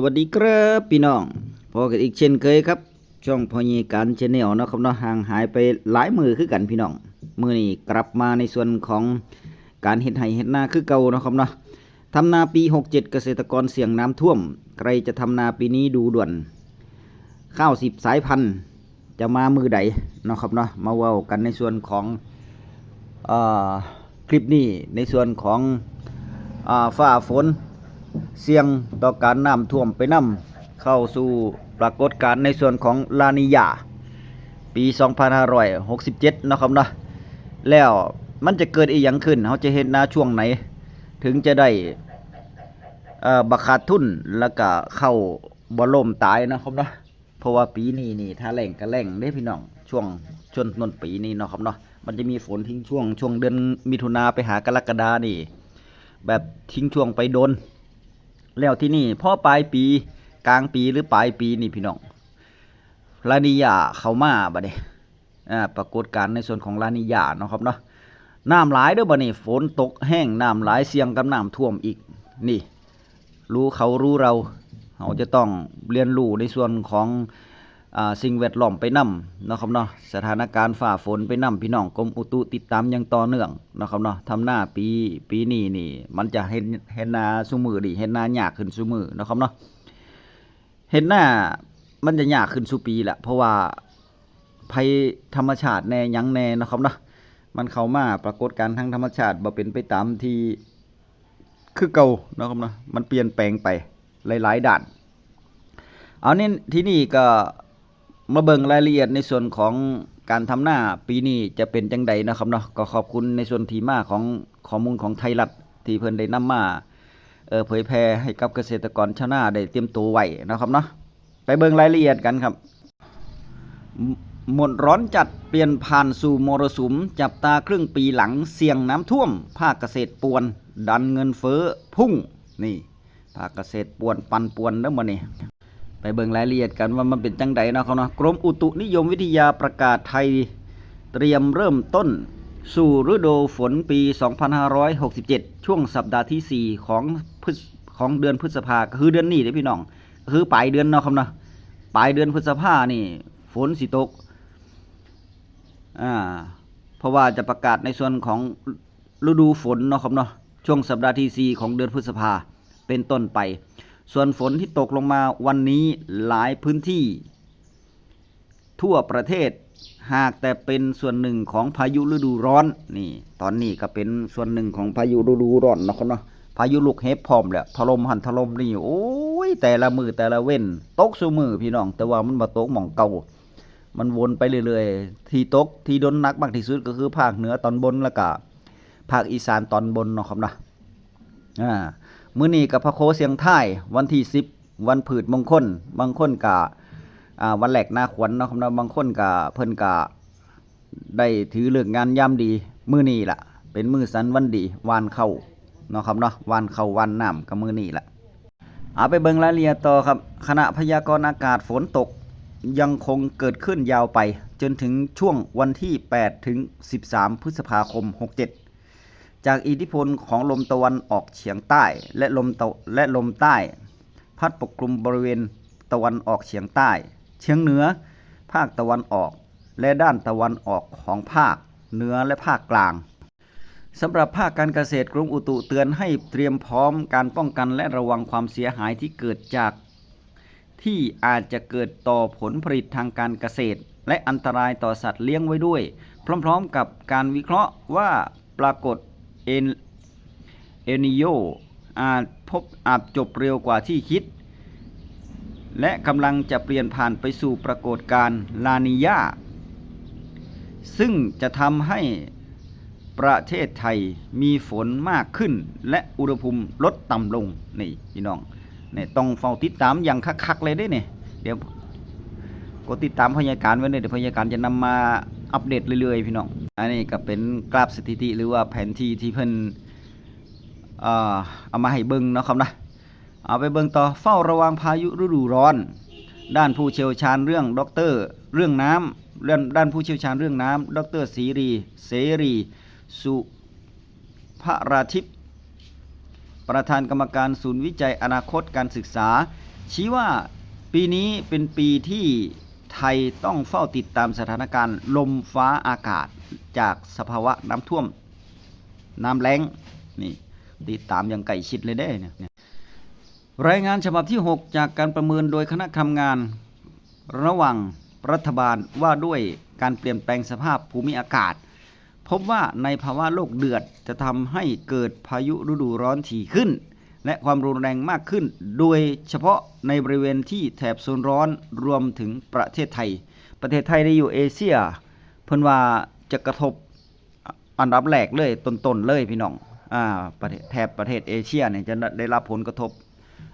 สวัสดีครับพี่น้องพอกันอีกเช่นเคยครับ ช่องพอยีการชแนลนะครับเนาะห่างหายไปหลายมือคือกันพี่น้องมือนี้กลับมาในส่วนของการเห็ดไห่เห็ดนาคือเก่านะครับเนาะทำนาปี 67 เกษตรกรเสี่ยงน้ำท่วม ใครจะทำนาปีนี้ดูด่วน ข้าวสิบสายพันธุ์จะมามือใดนะครับเนาะมาเว้ากันในส่วนของอคลิปนี้ในส่วนของอฝ้าฝน เสี่ยงต่อการน้ำท่วมไปน้ำเข้าสู่ปรากฏการณ์ในส่วนของลานิยา ปี 2567 นะครับเนาะแล้วมันจะเกิดอีหยังขึ้นเขาจะเห็นนาช่วงไหน ถึงจะได้อ่อบักขาดทุนแล้วก็เข้าบ่ล่มตายนะครับเนาะเพราะว่าปีนี้นี่ถ้าแหล่งก็แหล่งเด้พี่น้องช่วงช่วงต้นปีนี้เนาะครับเนาะมันจะมีฝนทิ้งช่วงช่วงเดือนมิถุนาไปหากรกฎานี่ แบบทิ้งช่วงไปโดน แล้วที่นี่พอปลายปีกลางปีหรือปลายปีนี่พี่น้องลานิยาเขามาบัดนี้อ่าปรากฏการในส่วนของลานิยาเนาะครับเนาะน้ำหลายเด้อบัดนี้ฝนตกแห้งน้ำหลายเสียงกับน้ำท่วมอีกนี่ รู้เขารู้เราเราจะต้องเรียนรู้ในส่วนของ สิ่งแวดล้อมไปนํเนาะครับเนาะสถานการณ์ฝ่าฝนไปนํพี่น้องกรมอุตุติดตามอย่างต่อเนื่องเนาะครับเนาะทำหน้าปีปีนี้นี่ มันจะเห็นเห็นนาซุมือดิเห็นนายากขึ้นซุมือเนาะครับเนาะเห็นหน้ามันจะยากขึ้นซุปีแหละเพราะว่าภัยธรรมชาติแน่ยังแน่นะครับเนาะมันเข้ามาปรากฏการณ์ทางธรรมชาติบ่เป็นไปตามที่คือเก่าเนาะครับเนาะมันเปลี่ยนแปลงไปหลาย ๆ ด้าน เอานี่ที่นี่ก็ มาเบิ่งรายละเอียดในส่วนของการทำหน้าปีนี้จะเป็นจังใดนะครับเนาะก็ขอบคุณในส่วนที่มาของข้อมูลของไทยรัฐที่เพิ่นได้นำมาเออเผยแพร่ให้กับเกษตรกรชาวนาได้เตรียมตัวไว้นะครับเนาะไปเบิ่งรายละเอียดกันครับหมดร้อนจัดเปลี่ยนผ่านสู่มรสุม จับตาครึ่งปีหลังเสี่ยงน้ำท่วม ภาคเกษตรป่วน ดันเงินเฟ้อพุ่งนี่ภาคเกษตรป่วนปันป่วนแล้วมื้อนี้ ไปเบิ่งรายละเอียดกันว่ามันเป็นจังใดเนาะเขาเนาะกรมอุตุนิยมวิทยาประกาศไทย เตรียมเริ่มต้น สู่ฤดูฝนปี 2567 ช่วงสัปดาห์ที่ 4 ของพฤษของเดือนพฤษภาคือเดือนนี้เด้พี่น้อง คือปลายเดือนเนาะครับเนาะปลายเดือนพฤษภานี่ ฝนสิตกอ่าเพราะว่าจะประกาศในส่วนของฤดูฝนเนาะครับเนาะช่วงสัปดาห์ที่ 4 ของเดือนพฤษภาเป็นต้นไป ส่วนฝนที่ตกลงมาวันนี้หลายพื้นที่ ทั่วประเทศหากแต่เป็นส่วนหนึ่งของพายุฤดูร้อนนี่ ตอนนี้ก็เป็นส่วนหนึ่งของพายุฤดูร้อนนะครับเนาะพายุลูกเห็บพร้อมแหละถล่มหันถล่มนี่โอ้ยแต่ละมือแต่ละเว้นตกสู่มือพี่น้อง แต่ว่ามันมาตกหม่องเก่า มันวนไปเรื่อยๆ ที่ตกที่โดนนักมากที่สุดก็คือภาคเหนือตอนบนแล้วก็ภาคอีสานตอนบนเนาะครับนะอ่า มื้อนี้กับพระโคเสียงท้ายวันที่10วันผืดมงคล บางคนก็อ่าวันแหลกหน้าขวัญเนาะครับนะบางคนก็เพิ่นก็ได้ถือเลิกงานยามดีมื้อนี้ล่ะ เป็นมื้อสันวันดีวานเข้าเนาะครับเนาะวานเข้าวันน้ำก็มื้อนี้ล่ะเอาไปเบิ่งรายละเอียดต่อครับคณะพยากรณ์อากาศฝนตกยังคงเกิดขึ้นยาวไป จนถึงช่วงวันที่ 8 ถึง 13 พฤษภาคม 67 จากอิทธิพลของลมตะวันออกเฉียงใต้และลมตะและลมใต้ พัดปกคลุมบริเวณตะวันออกเฉียงใต้ เฉียงเหนือ ภาคตะวันออก และด้านตะวันออกของภาคเหนือและภาคกลางสำหรับภาคการเกษตรกรมอุตุเตือนให้เตรียมพร้อมการป้องกันและระวังความเสียหายที่เกิดจาก ที่อาจจะเกิดต่อผลผลิตทางการเกษตร และอันตรายต่อสัตว์เลี้ยงไว้ด้วย พร้อมๆกับการวิเคราะห์ว่าปรากฏ เอลเอนิโยอาจพบอาจจบเร็วกว่าที่คิด และกำลังจะเปลี่ยนผ่านไปสู่ปรากฏการณ์ลานิยาซึ่งจะทำให้ประเทศไทยมีฝนมากขึ้น และอุณหภูมิลดต่ำลงนี่พี่น้องนี่ต้องเฝ้าติดตามอย่างคักๆเลยได้เนี่ยเดี๋ยวกดติดตามพยาการไว้เนี่ยเดี๋ยวพยาการจะนำมาอัปเดตเรื่อยๆพี่น้อง อันนี้ก็เป็นกราฟสถิติหรือว่าแผนที่ที่เพิ่นเอ่อเอามาให้เบิ่งเนาะครับนะเอาไปเบิ่งต่อเฝ้าระวังพายุฤดูร้อน ด้านผู้เชี่ยวชาญเรื่องด็อกเตอร์เรื่องน้ำเรื่องด้านผู้เชี่ยวชาญเรื่องน้ำด็อกเตอร์ศรีรีเสรี สุภราทิพย์ประธานกรรมการศูนย์วิจัยอนาคตการศึกษา ชี้ว่าปีนี้เป็นปีที่ ไทยต้องเฝ้าติดตามสถานการณ์ ลมฟ้าอากาศจากสภาวะน้ำท่วม น้ำแล้งนี่ติดตามอย่างใกล้ชิดเลยเด้นี่ยเนี่ยรายงานฉบับที่ 6 จากการประเมินโดยคณะทำงาน ระหว่างรัฐบาลว่าด้วยการเปลี่ยนแปลงสภาพภูมิอากาศ พบว่าในภาวะโลกเดือดจะทำให้เกิดพายุฤดูร้อนถี่ขึ้น และความรุนแรงมากขึ้น โดยเฉพาะในบริเวณที่แถบโซนร้อนรวมถึงประเทศไทย ประเทศไทยได้อยู่เอเชีย เพิ่นว่าจะกระทบอันดับแรกเลยต้นๆเลยพี่น้องอ่าประเทศแถบประเทศเอเชียเนี่ยจะได้รับผลกระทบ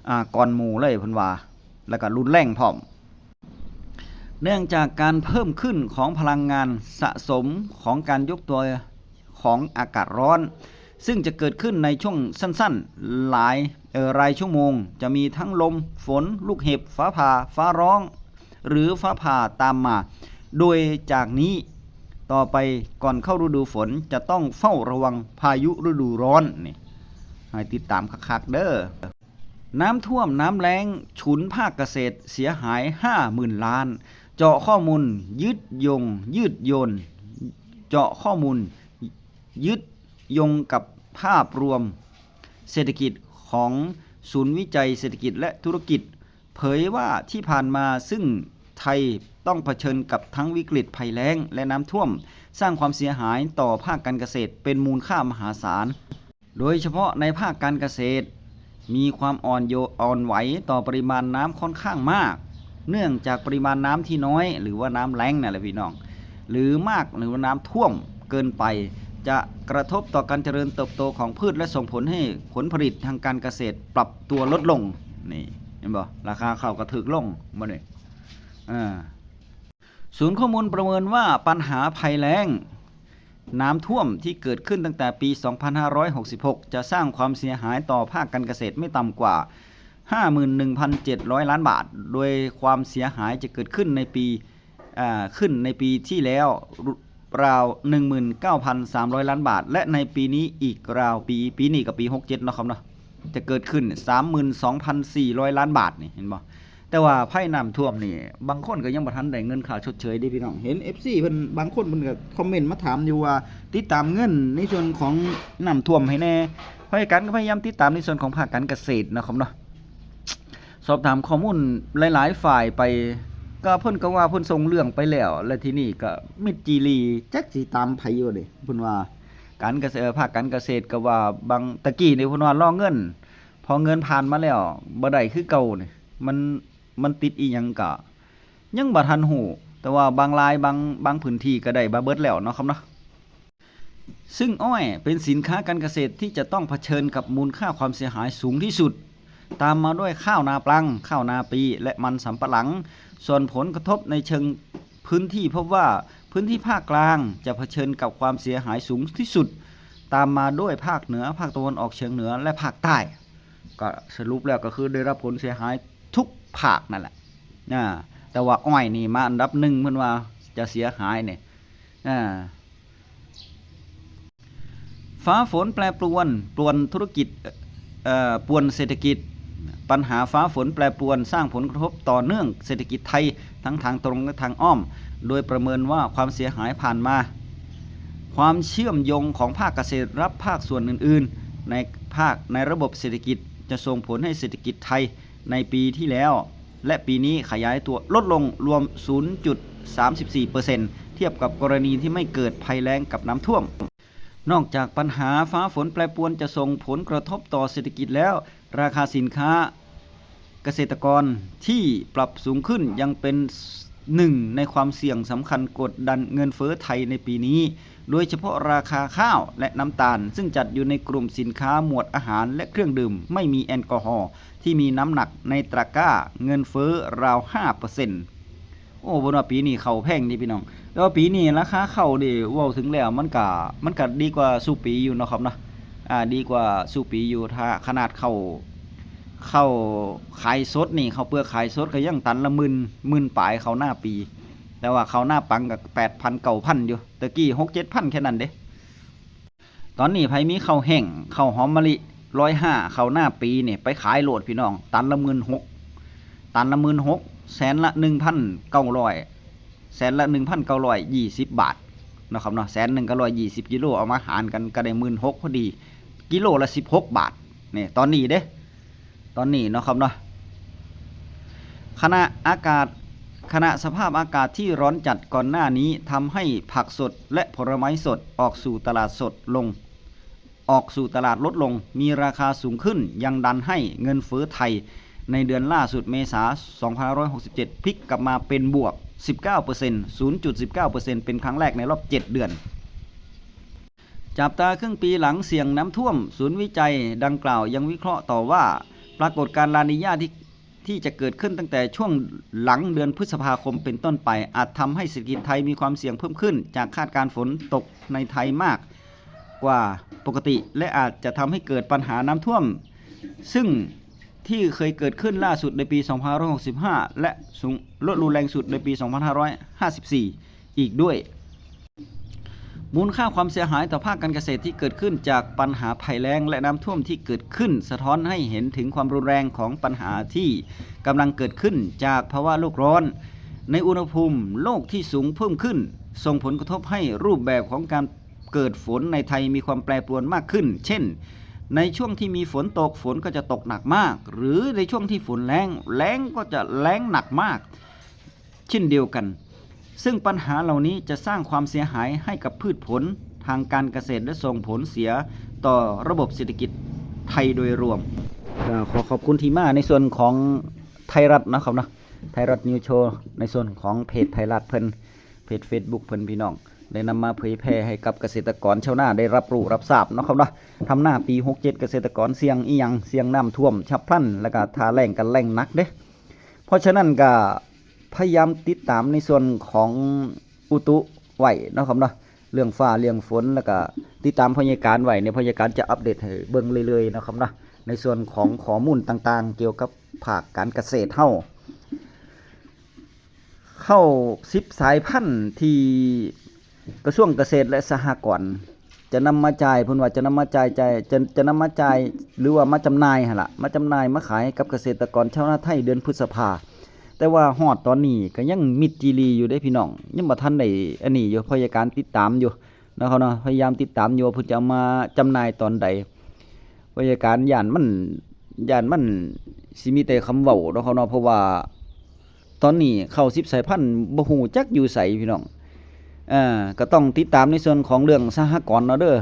อ่าก่อนหมู่เลยเพิ่นว่าแล้วก็รุนแรงพร้อม เนื่องจากการเพิ่มขึ้นของพลังงานสะสมของการยกตัวของอากาศร้อน ซึ่งจะเกิดขึ้นในช่วงสั้นๆ หลายรายชั่วโมง จะมีทั้งลม ฝน ลูกเห็บ ฟ้าผ่า ฟ้าร้อง หรือฟ้าผ่าตามมา โดยจากนี้ต่อไปก่อนเข้าฤดูฝนจะต้องเฝ้าระวังพายุฤดูร้อนนี่ให้ติดตามคักๆเด้อ น้ำท่วมน้ำแล้งฉุนภาคเกษตรเสียหาย 50,000 ล้าน เจาะข้อมูล ยึดยง ยืดโยน เจาะข้อมูล ยึด ยงกับภาพรวมเศรษฐกิจของศูนย์วิจัยเศรษฐกิจและธุรกิจ เผยว่าที่ผ่านมาซึ่งไทยต้องเผชิญกับทั้งวิกฤตภัยแล้งและน้ำท่วม สร้างความเสียหายต่อภาคการเกษตรเป็นมูลค่ามหาศาล โดยเฉพาะในภาคการเกษตร มีความอ่อนโยอ่อนไหวต่อปริมาณน้ำค่อนข้างมาก เนื่องจากปริมาณน้ำที่น้อย หรือว่าน้ำแล้งนั่นแหละพี่น้อง หรือมากหรือว่าน้ำท่วมเกินไป จะกระทบต่อการเจริญเติบโตของพืชและส่งผลให้ผลผลิตทางการเกษตรปรับตัวลดลงนี่เห็นบ่ราคาข้าวกระถึกลงบ่เนี่ยอ่าศูนย์ข้อมูลประเมินว่าปัญหาภัยแล้ง น้ำท่วมที่เกิดขึ้นตั้งแต่ปี 2566 จะสร้างความเสียหายต่อภาคการเกษตรไม่ต่ำกว่า 51,700 ล้านบาท โดยความเสียหายจะเกิดขึ้นในปีอ่าขึ้นในปีที่แล้ว ราว 19,300 ล้านบาท และในปีนี้อีกราวปีปีนี้กับปี 67เนาะครับเนาะจะเกิดขึ้น 32,400 ล้านบาทนี่เห็นบ่แต่ว่าไพ่น้ำท่วมนี่บางคนก็ยังบ่ทันได้เงินค่าชดเชยเด้พี่น้องเห็น FC เพิ่นบางคนเพิ่นก็คอมเมนต์มาถามอยู่ว่าติดตามเงินในส่วนของน้ำท่วมให้แน่เพราะกันก็พยายามติดตามในส่วนของภาคการเกษตรนะครับเนาะสอบถามข้อมูลหลาย ๆ ฝ่ายไป ก็เพิ่นก็ว่าเพิ่นส่งเรื่องไปแล้ว และที่นี่ก็มิดจีรีจักสิตามไผอยู่เด้เพิ่นว่าการเกษตรภาคการเกษตรก็ว่าบางตะกี้นี่เพิ่นว่ารอเงิน พอเงินผ่านมาแล้วบ่ได้คือเก่านี่มันมันติดอีหยังก็ยังบ่ทันหูแต่ว่าบางรายบางบางพื้นที่ก็ได้บ่เบิดแล้วเนาะครับเนาะซึ่งอ้อยเป็นสินค้าการเกษตรที่จะต้องเผชิญกับมูลค่าความเสียหายสูงที่สุด ตามมาด้วยข้าวนาปลัง ข้าวนาปี และมันสำปะหลัง ส่วนผลกระทบในเชิงพื้นที่พบว่าพื้นที่ภาคกลางจะเผชิญกับความเสียหายสูงที่สุด ตามมาด้วยภาคเหนือ ภาคตะวันออกเฉียงเหนือและภาคใต้ ก็สรุปแล้วก็คือได้รับผลเสียหายทุกภาคนั่นแหละอ่าแต่ว่าอ้อยนี่มาอันดับหนึ่งเพื่อนว่าจะเสียหายเนี่ยอ่าฟ้าฝนแปรปรวน ปรวนธุรกิจเอ่วนเศรษฐกิจ ปัญหาฟ้าฝนแปรปรวนสร้างผลกระทบต่อเนื่องเศรษฐกิจไทยทั้งทางตรงและทางอ้อม โดยประเมินว่าความเสียหายผ่านมา ความเชื่อมโยงของภาคเกษตรรับภาคส่วนอื่น ๆ ในภาคในระบบเศรษฐกิจจะส่งผลให้เศรษฐกิจไทยในปีที่แล้ว และปีนี้ขยายตัวลดลงรวม 0.34%เทียบกับกรณีที่ไม่เกิดภัยแล้งกับน้ำท่วม นอกจากปัญหาฟ้าฝนแปรปรวนจะส่งผลกระทบต่อเศรษฐกิจแล้ว ราคาสินค้าเกษตรกรที่ปรับสูงขึ้นยังเป็นหนึ่งในความเสี่ยงสำคัญกดดันเงินเฟ้อไทยในปีนี้ โดยเฉพาะราคาข้าวและน้ำตาล ซึ่งจัดอยู่ในกลุ่มสินค้าหมวดอาหารและเครื่องดื่ม ไม่มีแอลกอฮอล์ที่มีน้ำหนักในตะกร้าเงินเฟ้อราว 5%โอ้บนว่าปีนี้เขาแพงดีพี่น้องแต่ว่าปีนี้ราคาเข้าดิว้าถึงแล้วมันก็มันก็ดีกว่าสู่ปีอยู่นะครับนะ อ่าดีกว่าสูปีอยู่ถ้าขนาดเข้าเข้าขายสดนี่เขาเปลือกขายสดก็ยังตันละหมื่นหมื่นปลายเขาหน้าปี แต่ว่าเขาหน้าปังก็8,000 9,000อยู่ตะกี้6 7,000แค่นั้นเด้ตอนนี้ไผมีข้าวแห้งข้าวหอมมะลิ105ข้าวหน้าปีเนี่ยไปขายโหลดพี่น้อง ตันละหมื่นหกตันละหมื่นหกแสนละหนึ่งพันเก้าร้อยแสนละหนึ่งพันเก้าร้อยยี่สิบบาทนะครับเนาะแสนหนึ่งก็ร้อยยี่สิบกิโลเอามาหารกันก็ได้หมื่นหกพอดี กิโลละสิบหกบาทนี่ตอนนี้เด้ ตอนนี้เนาะครับเนาะขณะอากาศขณะสภาพอากาศที่ร้อนจัดก่อนหน้านี้ทำให้ผักสดและผลไม้สดออกสู่ตลาดสดลง ออกสู่ตลาดลดลง มีราคาสูงขึ้นยังดันให้เงินเฟ้อไทย ในเดือนล่าสุดเมษายน2567 พลิกกลับมาเป็นบวก 19% 0.19%เป็นครั้งแรกในรอบ 7 เดือน จับตาครึ่งปีหลังเสี่ยงน้ำท่วม ศูนย์วิจัยดังกล่าวยังวิเคราะห์ต่อว่า ปรากฏการณ์ลานิญาที่ที่จะเกิดขึ้นตั้งแต่ช่วงหลังเดือนพฤษภาคมเป็นต้นไป อาจทำให้เศรษฐกิจไทยมีความเสี่ยงเพิ่มขึ้น จากคาดการฝนตกในไทยมากกว่าปกติ และอาจจะทำให้เกิดปัญหาน้ำท่วม ซึ่งที่เคยเกิดขึ้นล่าสุดในปี 2565 และลดรุนแรงสุดในปี 2554 อีกด้วย มูลค่าความเสียหายต่อภาคการเกษตรที่เกิดขึ้นจากปัญหาภัยแล้งและน้ำท่วมที่เกิดขึ้น สะท้อนให้เห็นถึงความรุนแรงของปัญหาที่กำลังเกิดขึ้นจากภาวะโลกร้อน ในอุณหภูมิโลกที่สูงเพิ่มขึ้น ส่งผลกระทบให้รูปแบบของการเกิดฝนในไทยมีความแปรปรวนมากขึ้น เช่น ในช่วงที่มีฝนตกฝนก็จะตกหนักมาก หรือในช่วงที่ฝนแรงแรงก็จะแรงหนักมาก เช่นเดียวกัน ซึ่งปัญหาเหล่านี้จะสร้างความเสียหายให้กับพืชผลทางการเกษตรและส่งผลเสียต่อระบบเศรษฐกิจไทยโดยรวมขอขอบคุณทีมาในส่วนของไทยรัฐนะครับนะไทยรัฐนิวโชว์ในส่วนของเพจไทยรัฐเพิ่นเพจ Facebook เพิ่นพี่น้องได้นำมาเผยแพร่ให้กับเกษตรกรชาวนาได้รับรู้รับทราบนะครับนะทำหน้าปี 67 เกษตรกรเสี่ยงอีหยังเสี่ยงน้ำท่วม ฉับพลัน แล้วก็ทาแรงกันแรงนักเด้เพราะฉะนั้นก็ พยายามติดตามในส่วนของอุตุไหวเนาะครับเนาะเรื่องฟ้าเรื่องฝนแล้วก็ติดตามพยากรณ์ไหวในพยากรณ์จะอัปเดตให้เบิ่งเรื่อยๆนะครับเนาะในส่วนของข้อมูลต่างๆ เกี่ยวกับภาคการเกษตรเฮาเข้าสิบสายพันธุ์ที่กระทรวงเกษตรและสหกรณ์จะนำมาจ่ายเพิ่นว่าจะนำมาจ่ายจ่ายจะจะนำมาจ่ายหรือว่ามาจำหน่ายหั่นล่ะมาจำหน่ายมาขายกับเกษตรกรชาวนาไทยเดือนพฤษภา แต่ว่าฮอดตอนนี้ก็ยังมิดจีรีอยู่ได้พี่น้องยังบ่ทันได้อันนี้อยู่พยาการติดตามอยู่นะครับเนาะพยายามติดตามอยู่เพิ่นจะมาจำหน่ายตอนใดพยาการย่านมันย่านมันสิมีแต่คำเว้าเนาะเขาเนาะเพราะว่าตอนนี้เข้า10สายพันธุ์บ่ฮู้จักอยู่ไสพี่น้องอ่าก็ต้องติดตามในส่วนของเรื่องสหกรณ์เนาะเด้อ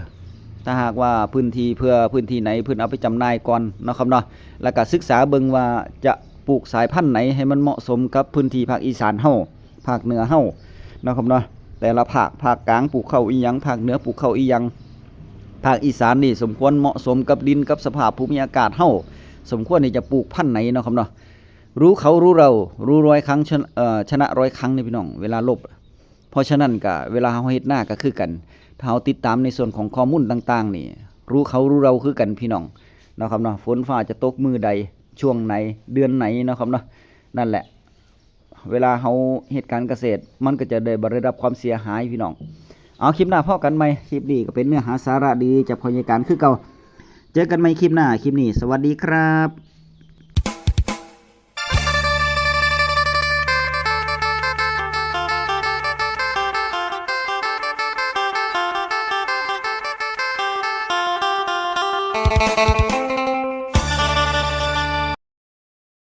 ถ้าหากว่าพื้นที่เพื่อพื้นที่ไหนเพิ่นเอาไปจำหน่ายก่อนเนาะครับเนาะแล้วก็ศึกษาเบิ่งว่าจะ ปลูกสายพันธุ์ไหนให้มันเหมาะสมกับพื้นที่ภาคอีสานเฮาภาคเหนือเฮานะครับเนาะแต่ละภาคภาคกลางปลูกข้าวอีหยังภาคเหนือปลูกข้าวอีหยังภาคอีสานนี่สมควรเหมาะสมกับดินกับสภาพภูมิอากาศเฮาสมควรที่จะปลูกพันธุ์ไหนเนาะครับเนาะรู้เขารู้เรารู้ร้อยครั้งชนะชนะร้อยครั้งนี่พี่น้องเวลาลบ เพราะฉะนั้นก็เวลาเฮาเฮ็ดหน้าก็คือกันถ้าเฮาติดตามในส่วนของข้อมูลต่าง ๆ นี่ รู้เขารู้เราคือกันพี่น้องนะครับเนาะฝนฟ้าจะตกมือใด ช่วงไหนเดือนไหนนะครับเนาะนั่นแหละ เวลาเฮาเหตุการณ์เกษตร มันก็จะได้บริรับความเสียหายพี่น้อง เอาคลิปหน้าพ่อกันไหมคลิปนี้ก็เป็นเนื้อหาสาระดีจากพยาการคือเก่า เจอกันไหมคลิปหน้าคลิปนี้ สวัสดีครับ